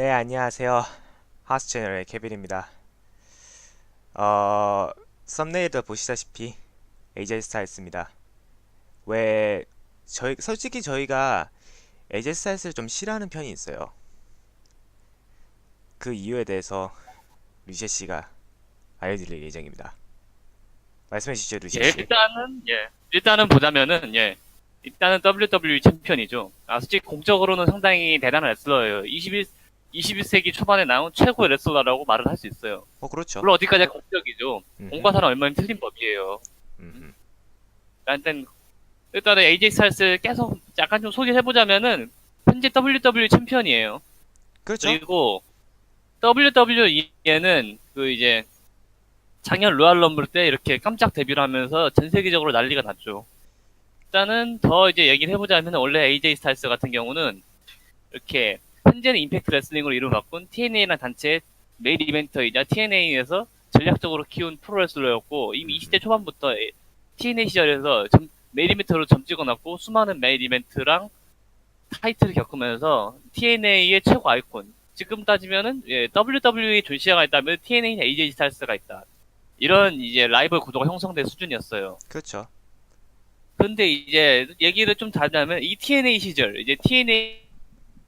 네, 안녕하세요. 하스 채널의 케빈입니다. 어, 썸네일도 보시다시피 AJ 스타일스입니다. 왜 저희 솔직히 저희가 AJ 스타일스를 좀 싫어하는 편이 있어요. 그 이유에 대해서 루시에 씨가 알려드릴 예정입니다. 말씀해 주시죠, 루시에 예, 씨. 일단은 예, 일단은 보자면은 예, 일단은 WWE 챔피언이죠. 아, 솔직히 공적으로는 상당히 대단한 레슬러예요. 21 21세기 초반에 나온 최고의 레슬러라고 말을 할 수 있어요. 어, 그렇죠. 물론 어디까지 공적이죠. 음흠. 공과 사는 얼마나 틀린 법이에요. 음흠. 일단 일단은 AJ 스타일스 계속 약간 좀 소개해 보자면은 현재 WWE 챔피언이에요. 그렇죠. 그리고 WWE에는 그 이제 작년 로얄 럼블 때 이렇게 깜짝 데뷔를 하면서 전 세계적으로 난리가 났죠. 일단은 더 이제 얘기를 해보자면 원래 AJ 스타일스 같은 경우는 이렇게 현재는 임팩트 레슬링으로 이름을 바꾼 TNA라는 단체의 메인 이벤터이자 TNA에서 전략적으로 키운 프로레슬러였고 이미 20대 초반부터 TNA 시절에서 점- 메인 이벤트로 점 찍어놨고 수많은 메인 이벤트랑 타이틀을 겪으면서 TNA의 최고 아이콘 지금 따지면은 예, WWE 존 시아가 있다면 TNA는 AJ 스타일스가 있다. 이런 이제 라이벌 구도가 형성된 수준이었어요. 그렇죠. 근데 이제 얘기를 좀 다르자면 이 TNA 시절 이제 TNA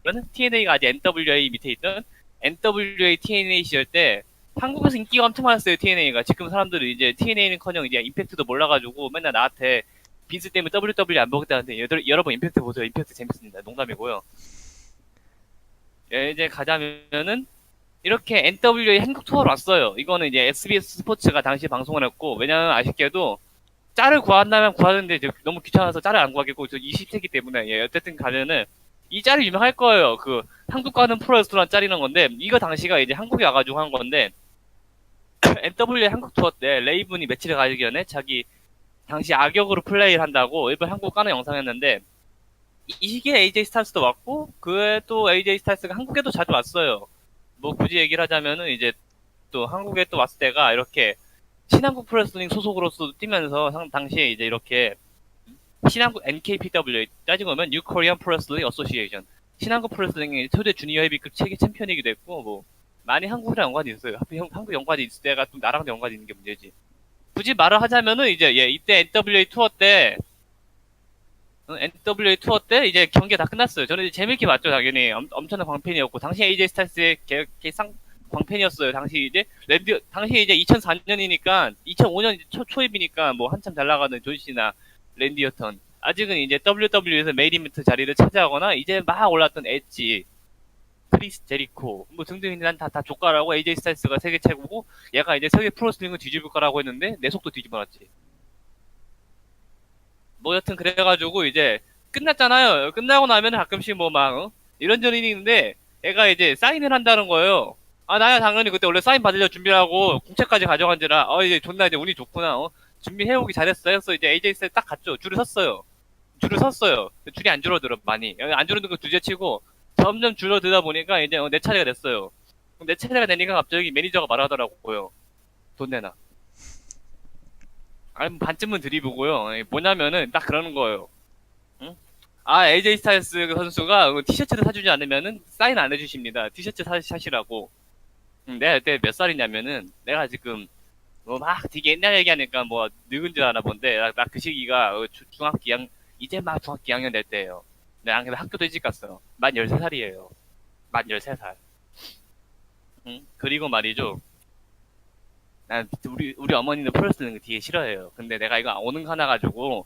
는 TNA가 아직 NWA 밑에 있던 NWA TNA 시절 때 한국에서 인기가 엄청 많았어요 TNA가. 지금 사람들이 이제 TNA는커녕 이제 임팩트도 몰라가지고 맨날 나한테 빈스 때문에 WWE 안 보겠다는데 여러, 여러분 임팩트 보세요. 임팩트 재밌습니다. 농담이고요. 예, 이제 가자면은 이렇게 NWA 한국 투어로 왔어요. 이거는 이제 SBS 스포츠가 당시 방송을 했고 왜냐면 아쉽게도 짤을 구한다면 구하는데 너무 귀찮아서 짤을 안 구하겠고 저 20세기 때문에. 예, 어쨌든 가면은 이 짤이 유명할 거예요. 그 한국 가는 프로레슬러란 짤이는 건데 이거 당시가 이제 한국에 와가지고 한 건데 NWA 한국 투어 때 레이븐이 매치를 가기 전에 자기 당시 악역으로 플레이를 한다고 일본 한국 가는 영상이었는데 이 시기에 AJ 스타일스도 왔고 그에 또 AJ 스타일스가 한국에도 자주 왔어요. 뭐 굳이 얘기를 하자면은 이제 또 한국에 또 왔을 때가 이렇게 신한국 프로레슬링 소속으로서 뛰면서 상- 당시에 이제 이렇게 신한국 NKPW 따지고 보면 New Korean Pro Wrestling Association 신한국 프로레슬링의 초대 주니어 헤비급 체계 챔피언이기도 했고 뭐 많이 한국이랑 연관이 있어요. 하필 형- 한국 연관이 있을 때가 또 나랑 연관이 있는 게 문제지. 굳이 말을 하자면은 이제 예 이때 NWA 투어 때 어, NWA 투어 때 이제 경기가 다 끝났어요. 저는 재밌게 봤죠 당연히 엄, 엄청난 광팬이었고 당시 AJ 스타일스의 개, 개상 광팬이었어요. 당시 이제 랜드 당시 이제 2004년이니까 2005년 초 초입이니까 뭐 한참 잘 나가는 존 씨나 랜디 어턴. 아직은 이제 WWE에서 이벤트 자리를 차지하거나 이제 막 올랐던 엣지 크리스 제리코 뭐 등등 난다다 조카라고 AJ 스타일스가 세계 최고고 얘가 이제 세계 프로레슬링을 뒤집을 거라고 했는데 내 속도 뒤집어놨지. 뭐 여튼 그래가지고 이제 끝났잖아요. 끝나고 나면 가끔씩 뭐막 어? 이런저런 일이 있는데 얘가 이제 사인을 한다는 거예요. 아 나야 당연히 그때 원래 사인 받으려 준비하고 공채까지 가져간지라 어 이제 존나 이제 운이 좋구나 어 준비해오기 잘했어 해서 이제 AJ 스타일 딱 갔죠. 줄을 섰어요. 줄을 섰어요. 줄이 안 줄어들어 많이. 안 줄어드는 거 두째치고 점점 줄어들다 보니까 이제 어, 내 차례가 됐어요. 내 차례가 되니까 갑자기 매니저가 말하더라고요. 돈 내놔. 아니 뭐 반쯤은 드리보고요. 예, 뭐냐면은 딱 그러는 거예요. 응? 아 AJ 스타일스 그 선수가 어, 티셔츠를 사주지 않으면은 사인 안 해주십니다. 티셔츠 사, 사시라고. 응, 내가 그때 몇 살이냐면은 내가 지금 뭐 막 되게 옛날 얘기하니까 뭐 늙은 줄 아나 본데 나 그 시기가 어, 주- 중학교 2학 이제 막 중학교 2학년 될 때예요. 내가 그때 학교도 일찍 갔어요. 만 13살이에요. 만 13살. 응? 그리고 말이죠. 난 우리 우리 어머니는 프로레슬링 되게 싫어해요. 근데 내가 이거 오는 거 하나 가지고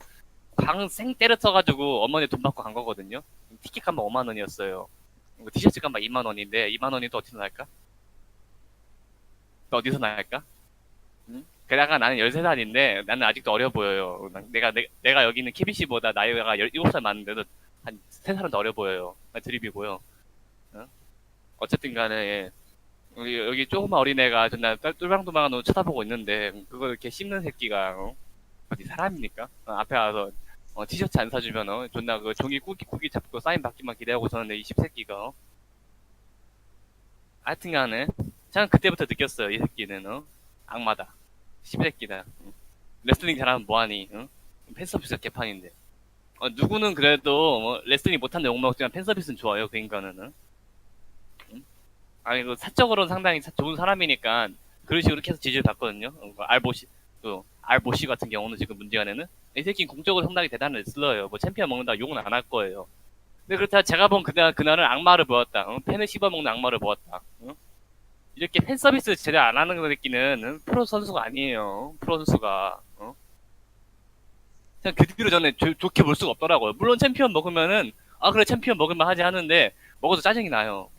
강생 때려 쳐가지고 어머니 돈 받고 간 거거든요. 티켓 값만 5만 원이었어요. 이거 티셔츠 값만 2만 원인데 2만 원이 또 어디서 날까? 또 어디서 날까? 게다가 나는 13살인데 나는 아직도 어려 보여요. 난- 내가 내, 가 여기 있는 KBC보다 나이가 17살 많은데도 한 3살은 더 어려 보여요. 아, 드립이고요. 어? 어쨌든 간에 예. 여기, 여기 조그만 어린애가 존나 똘- 똘방똘방한 눈 쳐다보고 있는데 그걸 이렇게 씹는 새끼가 어? 어디 사람입니까? 어, 앞에 와서 어, 티셔츠 안 사주면 어? 존나 그 종이 꾸기 꾸기 잡고 사인 받기만 기대하고 저는 이 씹새끼가 어? 하여튼 간에 저는 그때부터 느꼈어요. 이 새끼는 어? 악마다. 응. 레슬링 잘하면 뭐하니? 응? 팬서비스 개판인데. 어, 누구는 그래도 뭐 레슬링 못한다 욕먹지만 팬서비스는 좋아요. 그 인간은. 응? 아니 그 사적으로는 상당히 사- 좋은 사람이니까 그런 식으로 계속 지지를 받거든요. 어, 그 알보시 또 알보시 같은 경우는 지금 문제가 되는 이 새끼는 공적으로 상당히 대단한 레슬러예요. 뭐 챔피언 먹는다 욕은 안 할 거예요. 근데 그렇다 제가 본 그날 그날은 악마를 보았다. 어? 팬을 씹어먹는 악마를 보았다. 어? 이렇게 팬 서비스 제대로 안 하는 어? 프로 선수가 아니에요. 프로 선수가. 어? 그냥 그 뒤로 저는 좋- 좋게 볼 수가 없더라고요. 물론 챔피언 먹으면은 아 그래 챔피언 먹을만 하지 하는데 먹어도 짜증이 나요.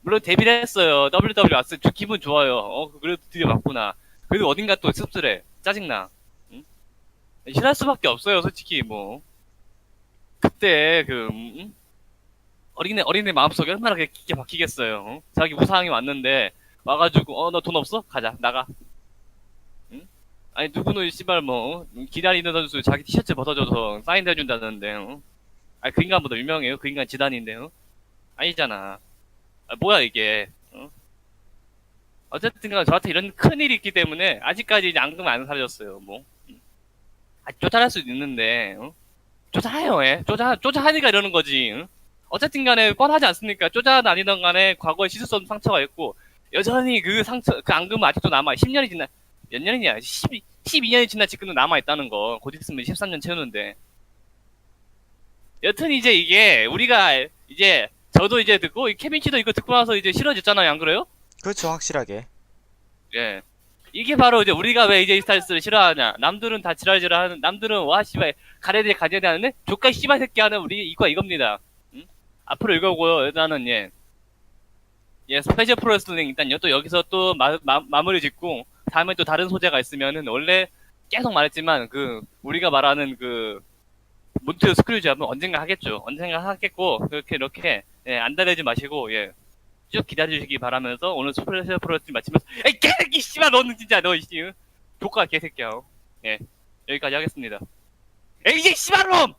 물론 데뷔를 했어요. WWE 왔을 때 기분 좋아요. 어 그래도 드디어 맞구나. 그래도 어딘가 또 씁쓸해. 짜증나. 응? 싫어할 수밖에 없어요. 솔직히 뭐 그때 그 음, 음? 어린애 어린애 마음속에 얼마나 깊게 박히겠어요. 어? 자기 우상이 왔는데 와가지고 어 너 돈 없어? 가자 나가. 응? 아니 누구는 씨발 뭐 어? 기다리는 선수 자기 티셔츠 벗어줘서 사인 해준다는데 어? 아니 그 인간보다 유명해요. 그 인간 지단인데요. 아니잖아. 아, 뭐야 이게. 어? 어쨌든간 저한테 이런 큰 일이 있기 때문에 아직까지 앙금 안 사라졌어요. 뭐. 음. 아, 쪼잘할 수도 있는데. 어? 쪼잘해요. 예. 쪼잘 쪼잘하니까 이러는 거지. 응? 어쨌든 간에 뻔하지 않습니까? 아니던 간에 과거에 없는 상처가 있고 여전히 그 상처 그 앙금은 아직도 남아 10년이 지나 몇 년이냐 12, 12년이 지나 지금도 남아 있다는 거 곧 있으면 13년 채우는데 여튼 이제 이게 우리가 이제 저도 이제 듣고 이 케빈 씨도 이거 듣고 나서 이제 싫어졌잖아요 안 그래요? 그렇죠, 확실하게. 예. 이게 바로 이제 우리가 왜 이제 스타일스를 싫어하냐. 남들은 다 지랄지랄 하는, 남들은 와, 씨발, 가래들 가져야 되는데, 조카 씨발 새끼 하는 우리 이거 이겁니다. 응? 앞으로 이거고요. 일단은, 예. 예, 스페셜 프로레슬링 일단요. 또 여기서 또 마, 마, 마 무리 짓고, 다음에 또 다른 소재가 있으면은, 원래 계속 말했지만, 그, 우리가 말하는 그, 몬트 스크류즈 하면 언젠가 하겠죠. 언젠가 하겠고, 그렇게, 이렇게, 예, 안달내지 마시고, 예. 쭉 기다려주시기 바라면서 오늘 스페셜 프로레슬링 마치면서 에이 개새끼 씨발 너는 진짜 너 씨, 조카 개새끼야 어. 예 여기까지 하겠습니다 에이 이 씨발놈